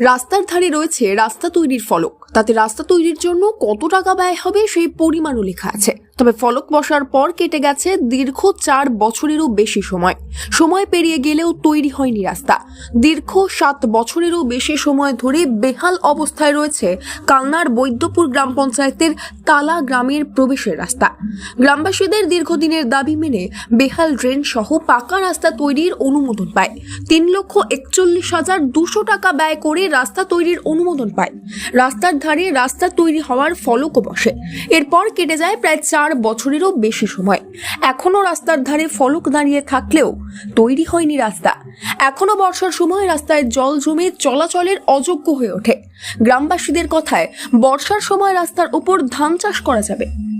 রাস্তার ধারে রয়েছে রাস্তা তৈরির ফলক। তাতে রাস্তা তৈরির জন্য কত টাকা ব্যয় হবে সেই পরিমাণও লেখা আছে। তবে ফলক বসার পর কেটে গেছে দীর্ঘ চার বছরেরও বেশি সময়। সময় পেরিয়ে গেলেও তৈরি হয়নি রাস্তা। দীর্ঘ সাত বছরেরও বেশি সময় ধরে বেহাল অবস্থায় রয়েছে কালনার বৈদ্যপুর গ্রাম পঞ্চায়েতের তালা গ্রামের প্রবেশের রাস্তা। গ্রামবাসীদের দীর্ঘদিনের দাবি মেনে বেহাল ড্রেন সহ পাকা রাস্তা তৈরির অনুমোদন পায়। তিন লক্ষ একচল্লিশ হাজার দুশো টাকা ব্যয় করে রাস্তা তৈরির অনুমোদন পায়। রাস্তার ধারে রাস্তা তৈরি হওয়ার ফলকও বসে। এরপর কেটে যায় প্রায় চার বছরেরও বেশি সময়। এখনও রাস্তার ধারে ফলক দাঁড়িয়ে থাকলেও তৈরি হয়নি রাস্তা। এখনও বর্ষার সময় রাস্তায় জল জমে চলাচলের অযোগ্য হয়ে ওঠে। গ্রামবাসীদের কথায়, বর্ষার সময় রাস্তার উপর ধান চাষ করা যাবে।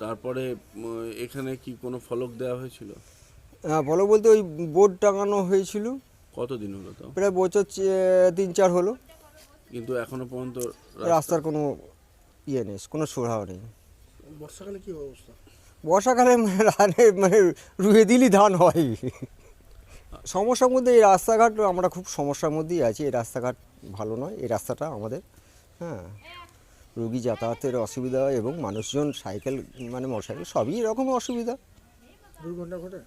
তারপরে এখানে কি কোনো ফলক দেওয়া হয়েছিল? হ্যাঁ বলো বলতে ওই বোর্ড টাঙানো হয়েছিল। কতদিন হলো তো? প্রায় বছর তিন চার হলো। কিন্তু এখনও পর্যন্ত রাস্তার কোনো ইয়ে নেই কোনো সুরাহা নেই। বর্ষাকালে কি অবস্থা? বর্ষাকালে মানে মানে রুয়ে দিলি ধান হয়। সমস্যার মধ্যে এই রাস্তাঘাট আমরা খুব সমস্যার মধ্যেই আছি। এই রাস্তাঘাট ভালো নয় এই রাস্তাটা আমাদের হ্যাঁ। রুগী যাতায়াতের অসুবিধা এবং মানুষজন সাইকেল মানে মোটরসাইকেল সবই এরকম অসুবিধা। দুর্ঘটনা ঘটে?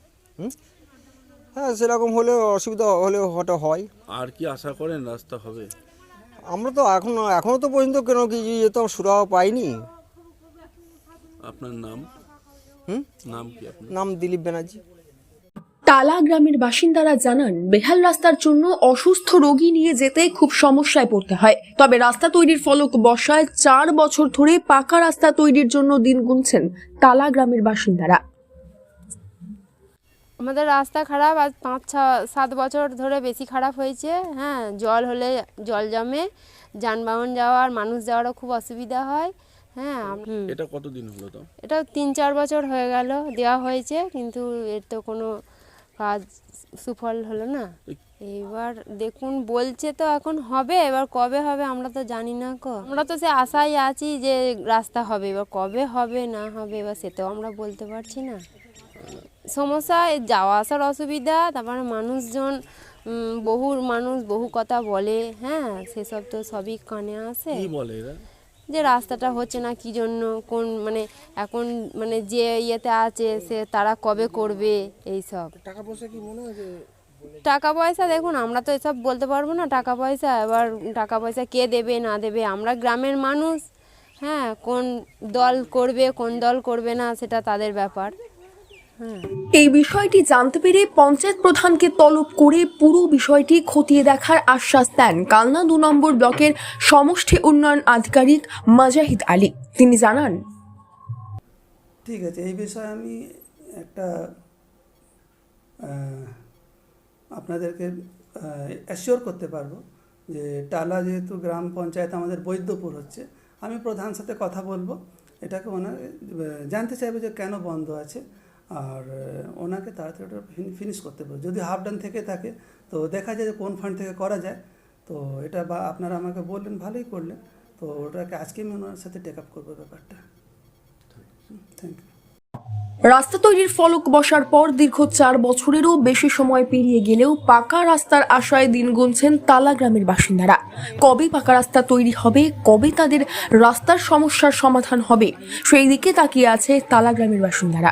হ্যাঁ সেরকম হলে অসুবিধা হলে হয়তো হয়। আর কি আশা করেন রাস্তা হবে? আমরা তো এখন এখনও তো পর্যন্ত কেন কি ইয়ে তো সুরাহা পাইনি। আপনার নাম? হুম? নাম কি আপনার? নাম দিলীপ ব্যানার্জি। তালা গ্রামের বাসিন্দারা জানান বেহাল রাস্তার জন্য অসুস্থ রোগী নিয়ে যেতে খুব সমস্যায় পড়তে হয়। তবে রাস্তা তৈরির ফলক বসায় চার বছর ধরে পাকা রাস্তা তৈরির জন্য দিন গুনছেন তালা গ্রামের বাসিন্দারা। আমাদের রাস্তা খারাপ আজ পাঁচ ছ সাত বছর ধরে বেশি খারাপ হয়েছে। হ্যাঁ জল হলে জল জমে যানবাহন যাওয়ার মানুষ যাওয়ারও খুব অসুবিধা হয়। হ্যাঁ এটা কতদিন হলো তো? এটা তিন চার বছর হয়ে গেল দেওয়া হয়েছে কিন্তু এর তো কোনো কাজ সুফল হলো না। এবার দেখুন বলছে তো এখন হবে এবার কবে হবে আমরা তো জানি না কো। আমরা তো সে আশায় আছি যে রাস্তা হবে এবার কবে হবে না হবে এবার সেটাও আমরা বলতে পারছি না। সমস্যা যাওয়া আসার অসুবিধা তারপরে মানুষজন বহু মানুষ বহু কথা বলে হ্যাঁ সেসব তো সবই কানে আসে। বলে যে রাস্তাটা হচ্ছে না কি জন্য কোন মানে এখন মানে যে ইয়েতে আছে সে তারা কবে করবে এই সব। টাকা পয়সা কি মনে হয় যে টাকা পয়সা দেখুন আমরা তো এসব বলতে পারব না টাকা পয়সা এবার টাকা পয়সা কে দেবে না দেবে আমরা গ্রামের মানুষ। হ্যাঁ কোন দল করবে কোন দল করবে না সেটা তাদের ব্যাপার। এই বিষয়টি জানতে পেরে পঞ্চায়েত প্রধানকে তলব করে পুরো বিষয়টি খতিয়ে দেখার আশ্বাস দেন কালনা দু নম্বর ব্লকের সমষ্টি উন্নয়ন আধিকারিক মাজাহিদ আলী। তিনি জানান, ঠিক আছে, এই বিষয়ে আমি একটা আপনাদেরকে অ্যাসিওর করতে পারব যে টালা যেহেতু গ্রাম পঞ্চায়েত আমাদের বৈদ্যপুর হচ্ছে, আমি প্রধান সাথে কথা বলব। এটাকে ওনার জানতে চাইব যে কেন বন্ধ আছে। আর ওনাকে তাড়াতাড়ি ওটা ফিনিশ করতে পারব যদি হাফ ডান থেকে থাকে, তো দেখা যায় যে কোন ফান্ড থেকে করা যায়। তো এটা বা, আপনারা আমাকে বললেন, ভালোই করলেন। তো ওটাকে আজকে আমি ওনার সাথে টেক আপ করব ব্যাপারটা। থ্যাংক ইউ রাস্তা তৈরির ফলক বসার পর দীর্ঘ চার বছরেরও বেশি সময় পেরিয়ে গেলেও পাকা রাস্তার আশায় দিন গুনছেন তালা গ্রামের বাসিন্দারা। কবে পাকা রাস্তা তৈরি হবে, কবে তাদের রাস্তার সমস্যার সমাধান হবে, সেই দিকে তাকিয়ে আছে তালা গ্রামের বাসিন্দারা।